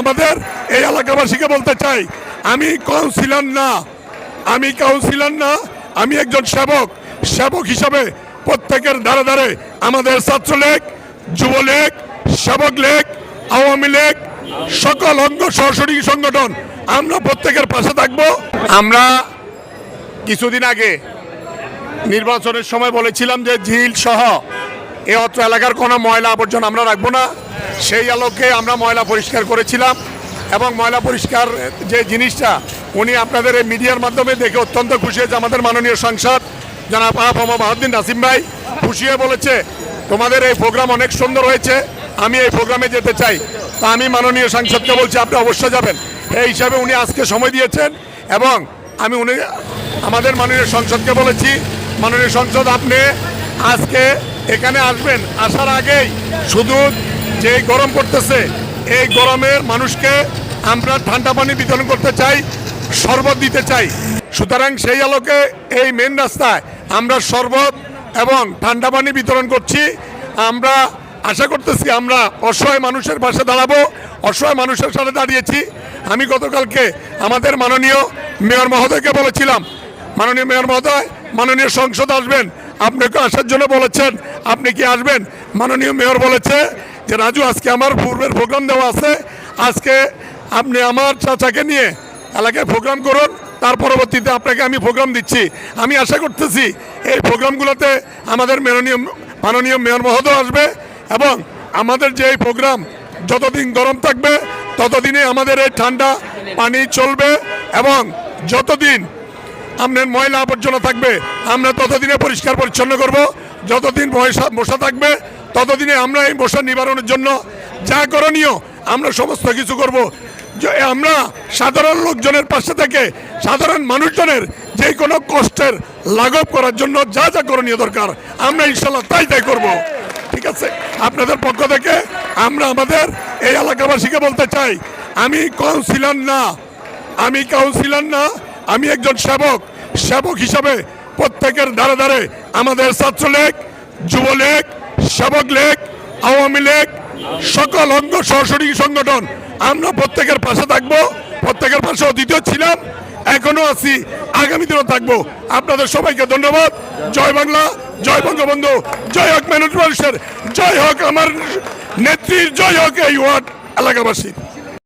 আমাদের এই এলাকাবাসীকে বলতে চাই, আমি কাউন্সিলর না, আমি কাউন্সিলর না, আমি একজন সেবক। সেবক হিসাবে প্রত্যেকের ধারে ধারে আমাদের ছাত্রলীগ, যুবলীগ সেবক লীগ আওয়ামী লীগ, সকল অঙ্গ সরাসরি সংগঠন, আমরা প্রত্যেকের পাশে থাকব। আমরা কিছুদিন আগে নির্বাচনের সময় বলেছিলাম যে ঝিল সহ এ অত্র এলাকার কোনো ময়লা আবর্জনা আমরা রাখব না। সেই আলোকে আমরা ময়লা পরিষ্কার করেছিলাম এবং ময়লা পরিষ্কার যে জিনিসটা, উনি আপনাদের এই মিডিয়ার মাধ্যমে দেখে অত্যন্ত খুশি হয়েছে। আমাদের মাননীয় সাংসদ জনাব আহমদ বাহাদ্দিন নাসিম ভাই খুশি হয়ে বলেছে, তোমাদের এই প্রোগ্রাম অনেক সুন্দর হয়েছে, আমি এই প্রোগ্রামে যেতে চাই। তা আমি মাননীয় সাংসদকে বলছি, আপনি অবশ্যই যাবেন। এই হিসাবে উনি আজকে সময় দিয়েছেন এবং আমি উনি, আমাদের মাননীয় সংসদকে বলেছি, মাননীয় সংসদ, আপনি আজকে এখানে আসবেন। আসার আগেই শুধু যে গরম পড়তেছে, এই গরমের মানুষকে আমরা ঠান্ডা পানি বিতরণ করতে চাই, শরবত দিতে চাই। সুতরাং সেই আলোকে এই মেন রাস্তায় আমরা শরবত এবং ঠান্ডা পানি বিতরণ করছি। আমরা আশা করতেছি আমরা অসহায় মানুষের পাশে দাঁড়াবো, অসহায় মানুষের সাথে দাঁড়িয়েছি। আমি গতকালকে আমাদের মাননীয় মেয়র মহোদয়কে বলেছিলাম, মাননীয় মেয়র মহোদয়, মাননীয় সংসদ আসবেন। আপনাকে আসার জন্য বলেছেন, আপনি কি আসবেন? মাননীয় মেয়র বলেছে যে রাজু, আজকে আমার পূর্বের প্রোগ্রাম দেওয়া আছে। আজকে আপনি আমার চাচাকে নিয়ে এলাকায় প্রোগ্রাম করুন, তার পরবর্তীতে আপনাকে আমি প্রোগ্রাম দিচ্ছি। আমি আশা করতেছি এই প্রোগ্রামগুলোতে আমাদের মাননীয় মাননীয় মেয়র মহোদয় আসবে এবং আমাদের যে এই প্রোগ্রাম যতদিন গরম থাকবে, ততদিনে আমাদের এই ঠান্ডা পানি চলবে এবং যতদিন আপনার ময়লা আবর্জনা থাকবে, আমরা ততদিনে পরিষ্কার পরিচ্ছন্ন করব। যতদিন মশা থাকবে ততদিনে আমরা এই মশা নিবারণের জন্য যা করণীয়, আমরা সমস্ত কিছু করব। যে আমরা সাধারণ লোকজনের পাশে থেকে সাধারণ মানুষজনের যে কোনো কষ্টের লাঘব করার জন্য যা যা করণীয় দরকার, আমরা ইনশাল্লাহ তাই তাই করব। ঠিক আছে? আপনাদের পক্ষ থেকে আমরা আমাদের এই এলাকাবাসীকে বলতে চাই, আমি কাউন্সিলর না, আমি কাউন্সিলর না, আমি একজন সেবক। সেবক হিসাবে প্রত্যেকের ধারে ধারে আমাদের ছাত্রলীগ, যুবলীগ সেবক লীগ, আওয়ামী লীগ, সকল অঙ্গ সরাসরি সংগঠন, আমরা প্রত্যেকের পাশে থাকব, প্রত্যেকের পাশে দ্বিতীয় ছিলাম, এখনও আছি, আগামী দিনও থাকব। আপনাদের সবাইকে ধন্যবাদ। জয় বাংলা, জয় বঙ্গবন্ধু, জয় হোক ম্যানেজমেন্টের, জয় হোক আমার নেত্রীর, জয় হোক এই ওয়ার্ড এলাকাবাসীর।